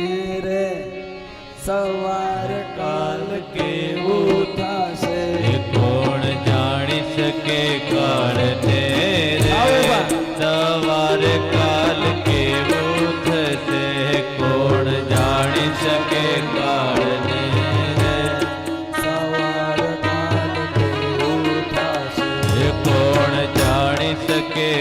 तेरे सवार काल के उठा से। कौन जान सके काल तेरे सवार काल के से। कौन जान सके काल सवार काल के उठा से। कौन सके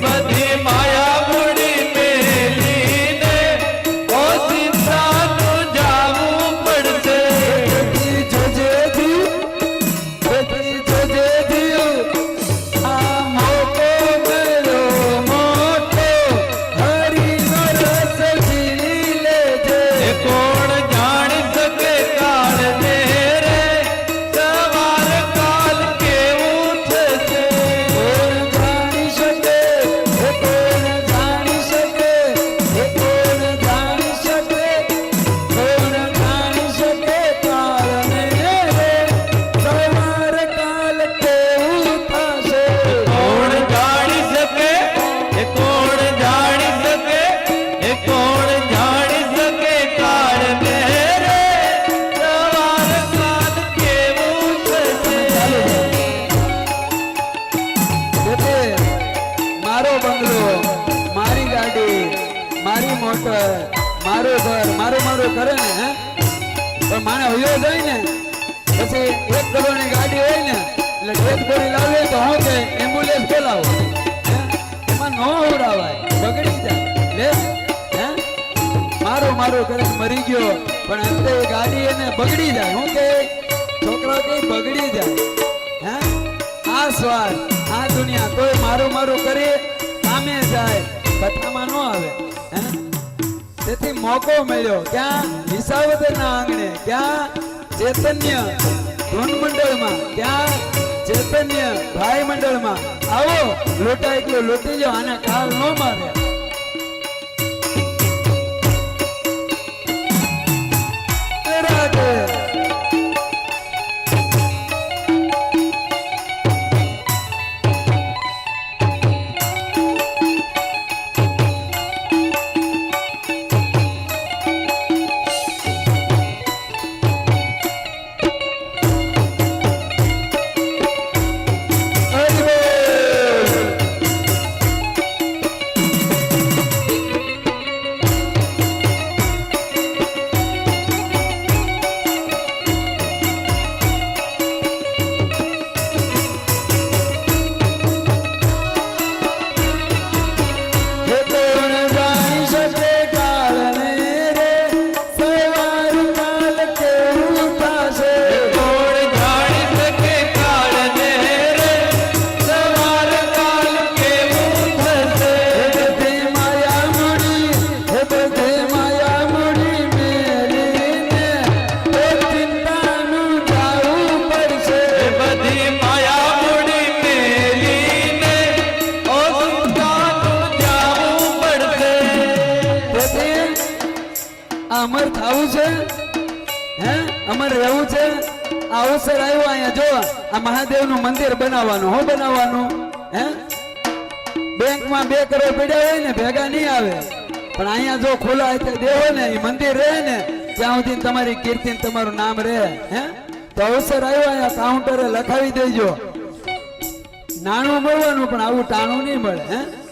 but નો ઉડાવાય બગડી જાય લે. હે? મારો મારો કરે મરી ગયો. પણ અંતે ગાડી એને બગડી જાય. હું કે છોકરા કે બગડી જાય. હે? આ સ્વાદ, આ દુનિયા. કોઈ મારું મારું કરે સામે જાય. કથામાં ન આવે. હે? તેથી મોકો મળ્યો. ક્યાં? વિસાવદરના આંગણે. ક્યાં? ચૈતન્ય ધૂન મંડળમાં. ક્યાં? ચૈતન્ય ભાઈ મંડળમાં આવો લોટા એકલો લોટી જાઓ આના કાલ ન મારે. અમર રહેવું છે. આ અવસર આવ્યો અહીંયા જો, આ મહાદેવનું મંદિર બનાવવાનું. હું બનાવવાનું? હે? બેંકમાં બે કરોડ પડ્યા હોય ને, ભેગા નહીં આવે. પણ અહીંયા જો ખુલ્લા હાથે દેવો ને, એ મંદિર રહે ને, ત્યાં સુધી તમારી કીર્તિ તમારું નામ રહે. હે? તો અવસર આવ્યો અહીંયા કાઉન્ટરે લખાવી દેજો. નાણું મળવાનું, પણ આવું ટાણું નહીં મળે. હે?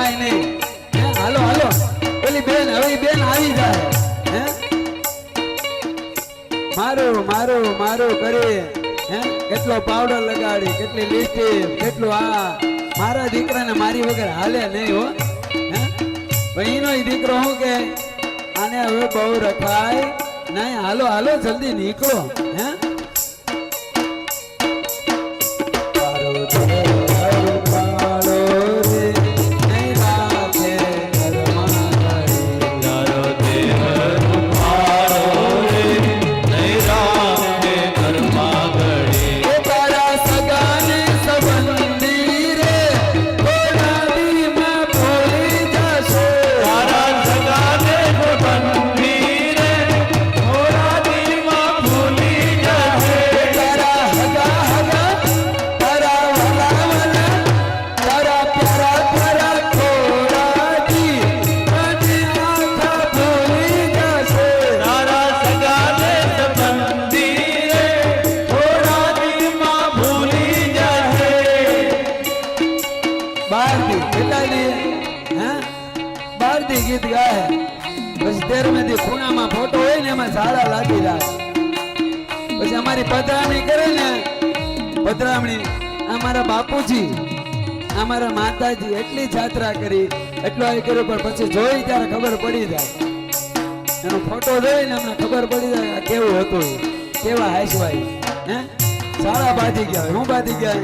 રખાય નહીં. હાલો હાલો. પેલી બેન, હવે બેન આવી જાય. મારું મારું મારું કરી હે? કેટલો પાવડર લગાડી, કેટલી લિપસ્ટિક કેટલું આ. મારા દીકરાને મારી વગર હાલે નહીં હો. હે? ભાઈનો દીકરો હું કે? આને હવે બહુ રખાય નહીં. હાલો હાલો, જલ્દી નીકળો. હે? ગીત ગાય. પછી તેરમે દી ખૂણામાં ફોટો હોય ને એમાં ઝાડા લાગી જાય પછી અમારી પધરામણી કરે ને, પધરામણી અમારા બાપુજી અમારા માતાજી એટલી જાત્રા કરી, એટલો એ કર્યો, પણ પછી જોઈ ત્યારે ખબર પડી જાય. એનો ફોટો જોઈ ને અમને ખબર પડી જાય કેવું હતું. કેવા હાસવાઈ હે? સારા બાજી ગયા હું બાજી ગયા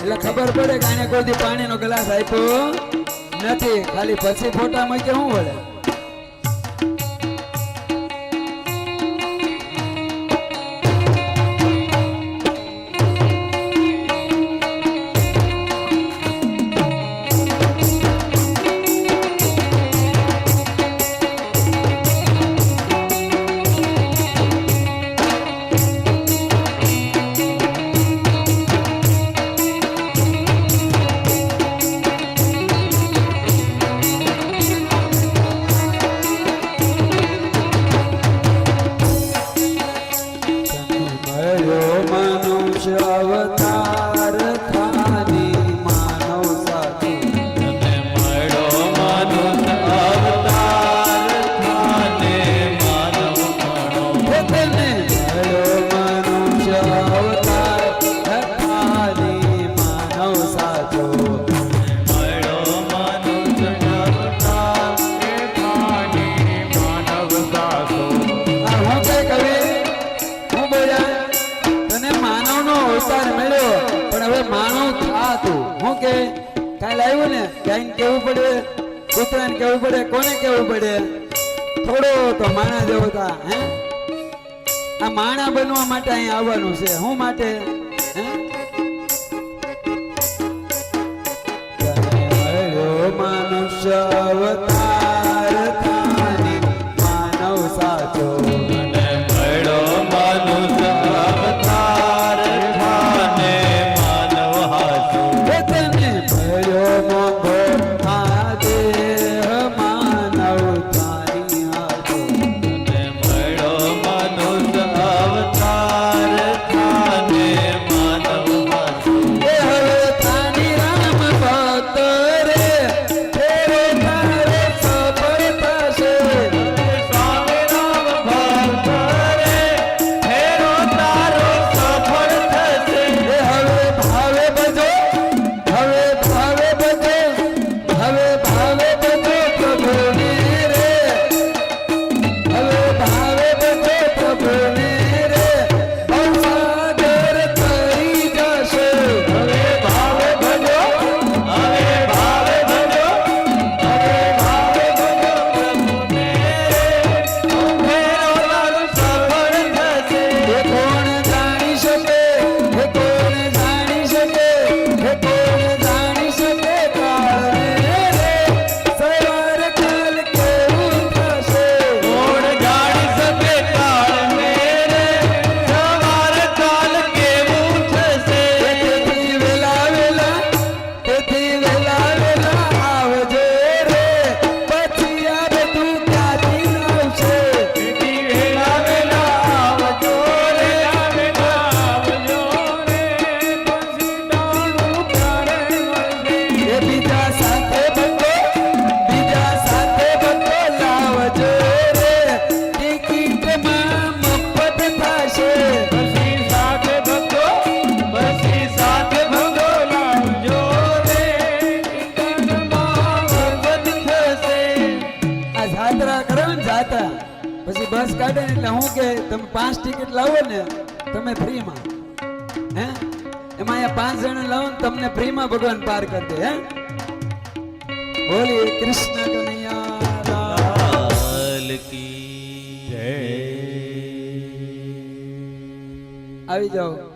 એટલે ખબર પડે કે આને કોઈ પાણીનો ગ્લાસ આપ્યો. નથી ખાલી પછી ફોટા મૂકે શું વળે? મનુષ્ય ગાયને કેવું પડે? કૂતરાને કેવું પડે? કોને કેવું પડે? થોડો તો માણા જેવો તા, હે? આ માણા બનવા માટે અહીંયા આવવાનું છે. હું માટે? હે? મનુષ્ય હતા પછી બસ કાઢે એટલે હું કે તમે પાંચ ટિકિટ લાવો ને તમે ફ્રીમાં. હે? એમાં અહીંયા પાંચ જણા લાવો ને તમને ફ્રીમાં ભગવાન પાર કરી દે હે? બોલી કૃષ્ણ કનૈયા આવી જાઓ.